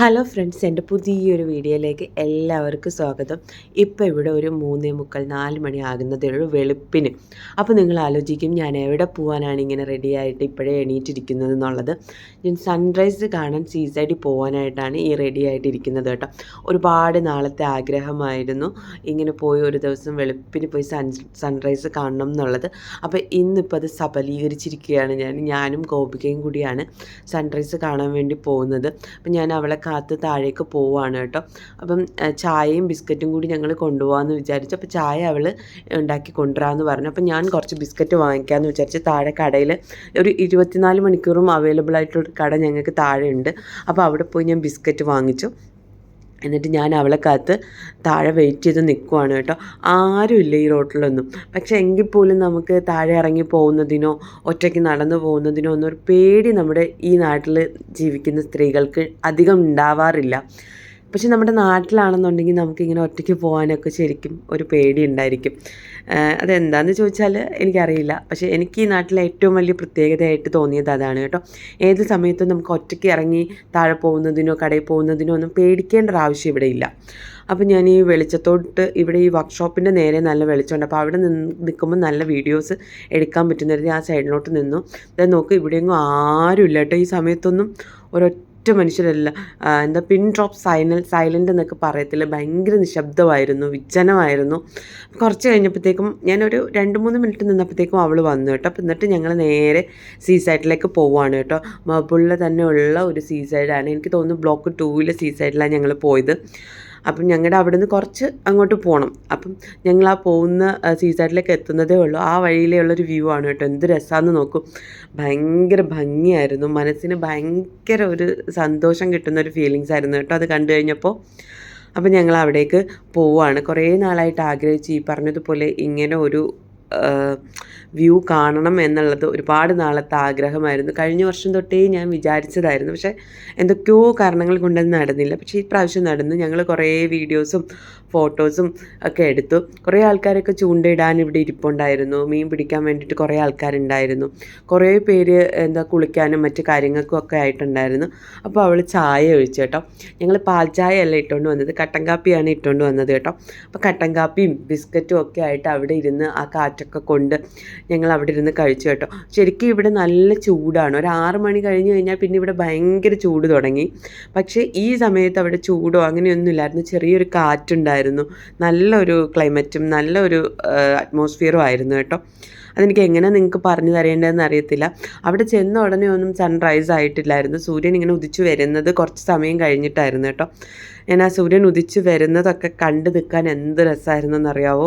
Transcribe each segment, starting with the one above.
Hello friends എന്റെ പുതിയൊരു വീഡിയോയിലേക്ക് എല്ലാവർക്കും സ്വാഗതം. ഇപ്പോൾ ഇവിടെ ഒരു മൂന്നേ മുക്കാൽ നാല് മണി ആകുന്നതേ ഉള്ളൂ വെളുപ്പിന്. അപ്പോൾ നിങ്ങൾ ആലോചിക്കും ഞാൻ എവിടെ പോകാനാണ് ഇങ്ങനെ റെഡിയായിട്ട് ഇപ്പോഴേ എണീറ്റിരിക്കുന്നത് എന്നുള്ളത്. ഞാൻ സൺറൈസ് കാണാൻ സീസൈഡിൽ പോകാനായിട്ടാണ് ഈ റെഡി ആയിട്ടിരിക്കുന്നത് കേട്ടോ. ഒരുപാട് നാളത്തെ ആഗ്രഹമായിരുന്നു ഇങ്ങനെ പോയി ഒരു ദിവസം വെളുപ്പിന് പോയി സൺ സൺറൈസ് കാണണം എന്നുള്ളത്. അപ്പോൾ ഇന്നിപ്പോൾ അത് സഫലീകരിച്ചിരിക്കുകയാണ് ഞാൻ. ഞാനും ഗോപികയും കൂടിയാണ് സൺറൈസ് കാണാൻ വേണ്ടി പോകുന്നത്. അപ്പോൾ ഞാൻ അവളെ കാത്ത് താഴേക്ക് പോവുകയാണ് കേട്ടോ. അപ്പം ചായയും ബിസ്ക്കറ്റും കൂടി ഞങ്ങൾ കൊണ്ടുപോകാമെന്ന് വിചാരിച്ചു. അപ്പോൾ ചായ അവൾ ഉണ്ടാക്കി കൊണ്ടുവരാമെന്ന് പറഞ്ഞു. അപ്പോൾ ഞാൻ കുറച്ച് ബിസ്ക്കറ്റ് വാങ്ങിക്കാമെന്ന് വിചാരിച്ച്. താഴെ കടയിൽ ഒരു ഇരുപത്തിനാല് മണിക്കൂറും അവൈലബിൾ ആയിട്ടുള്ള കട ഞങ്ങൾക്ക് താഴെ ഉണ്ട് അപ്പോൾ അവിടെ പോയി ഞാൻ ബിസ്ക്കറ്റ് വാങ്ങിച്ചു. എന്നിട്ട് ഞാൻ അവളെ കാത്ത് താഴെ വെയിറ്റ് ചെയ്ത് നിൽക്കുവാണ് കേട്ടോ. ആരുമില്ല ഈ റോട്ടിലൊന്നും. പക്ഷേ എങ്കിൽ പോലും നമുക്ക് താഴെ ഇറങ്ങി പോകുന്നതിനോ ഒറ്റയ്ക്ക് നടന്നു പോകുന്നതിനോ ഒന്നും ഒരു പേടി നമ്മുടെ ഈ നാട്ടിൽ ജീവിക്കുന്ന സ്ത്രീകൾക്ക് അധികം ഉണ്ടാവാറില്ല. പക്ഷെ നമ്മുടെ നാട്ടിലാണെന്നുണ്ടെങ്കിൽ നമുക്കിങ്ങനെ ഒറ്റയ്ക്ക് പോകാനൊക്കെ ശരിക്കും ഒരു പേടി ഉണ്ടായിരിക്കും അതെന്താണെന്ന് ചോദിച്ചാൽ എനിക്കറിയില്ല. പക്ഷേ എനിക്ക് ഈ നാട്ടിലെ ഏറ്റവും വലിയ പ്രത്യേകതയായിട്ട് തോന്നിയത് അതാണ് കേട്ടോ. ഏത് സമയത്തും നമുക്ക് ഒറ്റയ്ക്ക് ഇറങ്ങി താഴെ പോകുന്നതിനോ കടയിൽ പോകുന്നതിനോ ഒന്നും പേടിക്കേണ്ട ഒരു ആവശ്യം ഇവിടെ ഇല്ല. അപ്പം ഞാൻ ഈ വെളിച്ചത്തോട്ട് ഇവിടെ ഈ വർക്ക്ഷോപ്പിന്റെ നേരെ നല്ല വെളിച്ചമുണ്ട്. അപ്പോൾ അവിടെ നിന്ന് നിൽക്കുമ്പോൾ നല്ല വീഡിയോസ് എടുക്കാൻ പറ്റുന്ന ആ സൈഡിലോട്ട് നിന്നു. അതായത് നോക്ക് ഇവിടെയൊന്നും ആരുമില്ല കേട്ടോ. ഈ സമയത്തൊന്നും ഒരൊറ്റ ഒറ്റ മനുഷ്യരല്ല. എന്താ പിൻ ഡ്രോപ്പ് സൈലൻ സൈലന്റ് എന്നൊക്കെ പറയത്തില്ല. ഭയങ്കര നിശബ്ദമായിരുന്നു വിജ്ജനമായിരുന്നു. കുറച്ച് കഴിഞ്ഞപ്പോഴത്തേക്കും ഞാനൊരു രണ്ട് മൂന്ന് മിനിറ്റ് നിന്നപ്പോഴത്തേക്കും അവൾ വന്നു കേട്ടോ. അപ്പം എന്നിട്ട് ഞങ്ങൾ നേരെ സീ സൈഡിലേക്ക് പോവുകയാണ് കേട്ടോ. മബുള്ള തന്നെ ഉള്ള ഒരു സീ സൈഡാണ് എനിക്ക് തോന്നുന്നു ബ്ലോക്ക് ടൂവിലെ സീ സൈഡിലാണ് ഞങ്ങൾ പോയത്. അപ്പം ഞങ്ങളുടെ അവിടെ നിന്ന് കുറച്ച് അങ്ങോട്ട് പോകണം അപ്പം ഞങ്ങൾ ആ പോകുന്ന സീസൈഡിലേക്ക് എത്തുന്നതേ ഉള്ളൂ. ആ വഴിയിലുള്ളൊരു വ്യൂ ആണ് കേട്ടോ. എന്ത് രസമാണെന്ന് നോക്കും. ഭയങ്കര ഭംഗിയായിരുന്നു. മനസ്സിന് ഭയങ്കര ഒരു സന്തോഷം കിട്ടുന്ന ഒരു ഫീലിങ്സ് ആയിരുന്നു കേട്ടോ അത് കണ്ടു കഴിഞ്ഞപ്പോൾ അപ്പം ഞങ്ങൾ അവിടേക്ക് പോവുകയാണ് കുറേ നാളായിട്ട് ആഗ്രഹിച്ച് ഈ പറഞ്ഞതുപോലെ ഇങ്ങനെ ഒരു വ്യൂ കാണണം എന്നുള്ളത് ഒരുപാട് നാളത്തെ ആഗ്രഹമായിരുന്നു. കഴിഞ്ഞ വർഷം തൊട്ടേ ഞാൻ വിചാരിച്ചതായിരുന്നു. പക്ഷേ എന്തൊക്കെയോ കാരണങ്ങൾ കൊണ്ടത് നടന്നില്ല. പക്ഷേ ഈ പ്രാവശ്യം നടന്നു. ഞങ്ങൾ കുറേ വീഡിയോസും ഫോട്ടോസും ഒക്കെ എടുത്തു. കുറേ ആൾക്കാരൊക്കെ ചൂണ്ടയിടാൻ ഇവിടെ ഇരിപ്പുണ്ടായിരുന്നു. മീൻ പിടിക്കാൻ വേണ്ടിയിട്ട് കുറേ ആൾക്കാരുണ്ടായിരുന്നു. കുറേ പേര് എന്താ കുളിക്കാനും മറ്റു കാര്യങ്ങൾക്കും ഒക്കെ ആയിട്ടുണ്ടായിരുന്നു. അപ്പോൾ അവൾ ചായ ഒഴിച്ചു കേട്ടോ. ഞങ്ങൾ പാൽ ചായ അല്ല ഇട്ടുകൊണ്ട് വന്നത്. കട്ടൻ കാപ്പിയാണ് ഇട്ടുകൊണ്ട് വന്നത് കേട്ടോ. അപ്പോൾ കട്ടൻ കാപ്പിയും ബിസ്ക്കറ്റും ഒക്കെ ആയിട്ട് അവിടെ ഇരുന്ന് ആ കാറ്റൊക്കെ കൊണ്ട് ഞങ്ങൾ അവിടെ ഇരുന്ന് കഴിച്ചു കേട്ടോ. ശരിക്കും ഇവിടെ നല്ല ചൂടാണ്. ഒരു ആറ് മണി കഴിഞ്ഞ് കഴിഞ്ഞാൽ പിന്നെ ഇവിടെ ഭയങ്കര ചൂട് തുടങ്ങി. പക്ഷേ ഈ സമയത്ത് അവിടെ ചൂടോ അങ്ങനെയൊന്നും ഇല്ലായിരുന്നു. ചെറിയൊരു കാറ്റുണ്ടായിരുന്നു. നല്ലൊരു ക്ലൈമറ്റും നല്ലൊരു അറ്റ്മോസ്ഫിയറും ആയിരുന്നു കേട്ടോ. അതെനിക്ക് എങ്ങനെ നിങ്ങൾക്ക് പറഞ്ഞു തരേണ്ടതെന്ന് അറിയത്തില്ല. അവിടെ ചെന്ന ഉടനെ ഒന്നും സൺറൈസ് ആയിട്ടില്ലായിരുന്നു. സൂര്യൻ ഇങ്ങനെ ഉദിച്ചു വരുന്നത് കുറച്ച് സമയം കഴിഞ്ഞിട്ടായിരുന്നു കേട്ടോ. ഞാൻ ആ സൂര്യൻ ഉദിച്ച് വരുന്നതൊക്കെ കണ്ടു നിൽക്കാൻ എന്ത് രസമായിരുന്നു എന്നറിയാവോ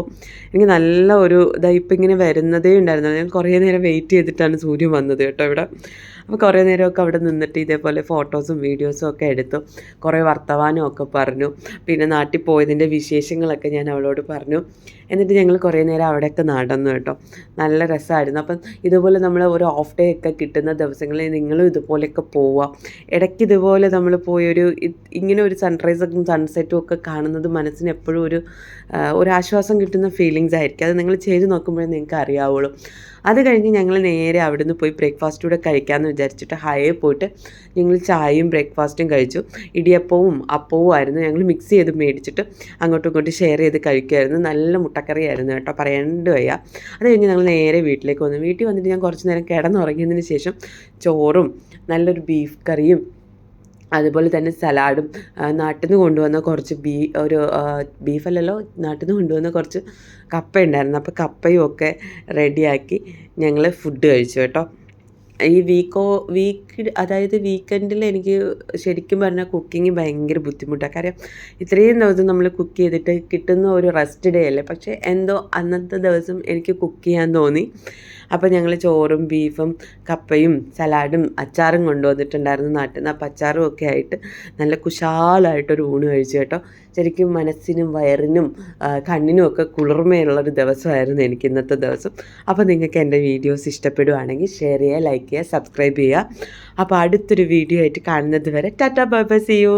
എനിക്ക് നല്ല ഒരു ഇതായിപ്പോൾ ഇങ്ങനെ വരുന്നതേ ഉണ്ടായിരുന്നു. ഞാൻ കുറേ നേരം വെയിറ്റ് ചെയ്തിട്ടാണ് സൂര്യൻ വന്നത് കേട്ടോ ഇവിടെ. അപ്പോൾ കുറേ നേരമൊക്കെ അവിടെ നിന്നിട്ട് ഇതേപോലെ ഫോട്ടോസും വീഡിയോസും ഒക്കെ എടുത്തു. കുറേ വർത്തമാനമൊക്കെ പറഞ്ഞു. പിന്നെ നാട്ടിൽ പോയതിന്റെ വിശേഷങ്ങളൊക്കെ ഞാൻ അവളോട് പറഞ്ഞു. എന്നിട്ട് ഞങ്ങൾ കുറേ നേരം അവിടെയൊക്കെ നടന്നു കേട്ടോ. നല്ല രസമായിരുന്നു. അപ്പം ഇതുപോലെ നമ്മൾ ഒരു ഓഫ് ഡേ ഒക്കെ കിട്ടുന്ന ദിവസങ്ങളിൽ നിങ്ങളും ഇതുപോലെയൊക്കെ പോവുക. ഇടയ്ക്ക് ഇതുപോലെ നമ്മൾ പോയൊരു ഇങ്ങനെ ഒരു സൺറൈസും സൺസെറ്റും ഒക്കെ കാണുന്നത് മനസ്സിന് എപ്പോഴും ഒരു ഒരു ആശ്വാസം കിട്ടുന്ന ഫീലിങ്സ് ആയിരിക്കും. അത് നിങ്ങൾ ചെയ്ത് നോക്കുമ്പോഴേ നിങ്ങൾക്ക് അറിയാവുള്ളൂ. അത് കഴിഞ്ഞ് ഞങ്ങൾ നേരെ അവിടെ നിന്ന് പോയി ബ്രേക്ക്ഫാസ്റ്റ് കൂടെ കഴിക്കാമെന്ന് വിചാരിച്ചിട്ട് ഹൈവേ പോയിട്ട് ഞങ്ങൾ ചായയും ബ്രേക്ക്ഫാസ്റ്റും കഴിച്ചു. ഇടിയപ്പവും അപ്പവും ആയിരുന്നു ഞങ്ങൾ മിക്സ് ചെയ്ത് മേടിച്ചിട്ട് അങ്ങോട്ടും ഇങ്ങോട്ടും ഷെയർ ചെയ്ത് കഴിക്കുമായിരുന്നു നല്ല മുട്ടക്കറിയായിരുന്നു കേട്ടോ പറയേണ്ട വയ്യ അത് കഴിഞ്ഞ് ഞങ്ങൾ നേരെ വീട്ടിലേക്ക് വന്നു. വീട്ടിൽ വന്നിട്ട് ഞാൻ കുറച്ച് നേരം കിടന്നുറങ്ങിയതിന് ശേഷം ചോറും നല്ലൊരു ബീഫ് കറിയും അതുപോലെ തന്നെ സലാഡും നാട്ടിൽ നിന്ന് കൊണ്ടുവന്ന കുറച്ച് ബീ ഒരു ബീഫല്ലല്ലോ നാട്ടിൽ നിന്ന് കൊണ്ടുവന്ന കുറച്ച് കപ്പ ഉണ്ടായിരുന്നു അപ്പോൾ കപ്പയും ഒക്കെ റെഡിയാക്കി ഞങ്ങൾ ഫുഡ് കഴിച്ചു കേട്ടോ. ഈ വീക്കോ വീക്ക് അതായത് വീക്കെൻഡിൽ എനിക്ക് ശരിക്കും പറഞ്ഞാൽ കുക്കിങ് ഭയങ്കര ബുദ്ധിമുട്ടാണ് കാര്യം ഇത്രയും ദിവസം നമ്മൾ കുക്ക് ചെയ്തിട്ട് കിട്ടുന്ന ഒരു റെസ്റ്റ് ഡേ അല്ലേ? പക്ഷേ എന്തോ അന്നത്തെ ദിവസം എനിക്ക് കുക്ക് ചെയ്യാൻ തോന്നി. അപ്പോൾ ഞങ്ങൾ ചോറും ബീഫും കപ്പയും സലാഡും അച്ചാറും കൊണ്ടുവന്നിട്ടുണ്ടായിരുന്നു നാട്ടിൽ നിന്ന് അപ്പം അച്ചാറും ഒക്കെ ആയിട്ട് നല്ല കുശാലായിട്ടൊരു ഊണ് കഴിച്ചു കേട്ടോ. ശരിക്കും മനസ്സിനും വയറിനും കണ്ണിനും ഒക്കെ കുളിർമയുള്ളൊരു ദിവസമായിരുന്നു എനിക്ക് ഇന്നത്തെ ദിവസം. അപ്പോൾ നിങ്ങൾക്ക് എന്റെ വീഡിയോസ് ഇഷ്ടപ്പെടുവാണെങ്കിൽ ഷെയർ ചെയ്യുക ലൈക്ക് ചെയ്യുക സബ്സ്ക്രൈബ് ചെയ്യുക. അപ്പോൾ അടുത്തൊരു വീഡിയോ ആയിട്ട് കാണുന്നത് വരെ tata bye bye see you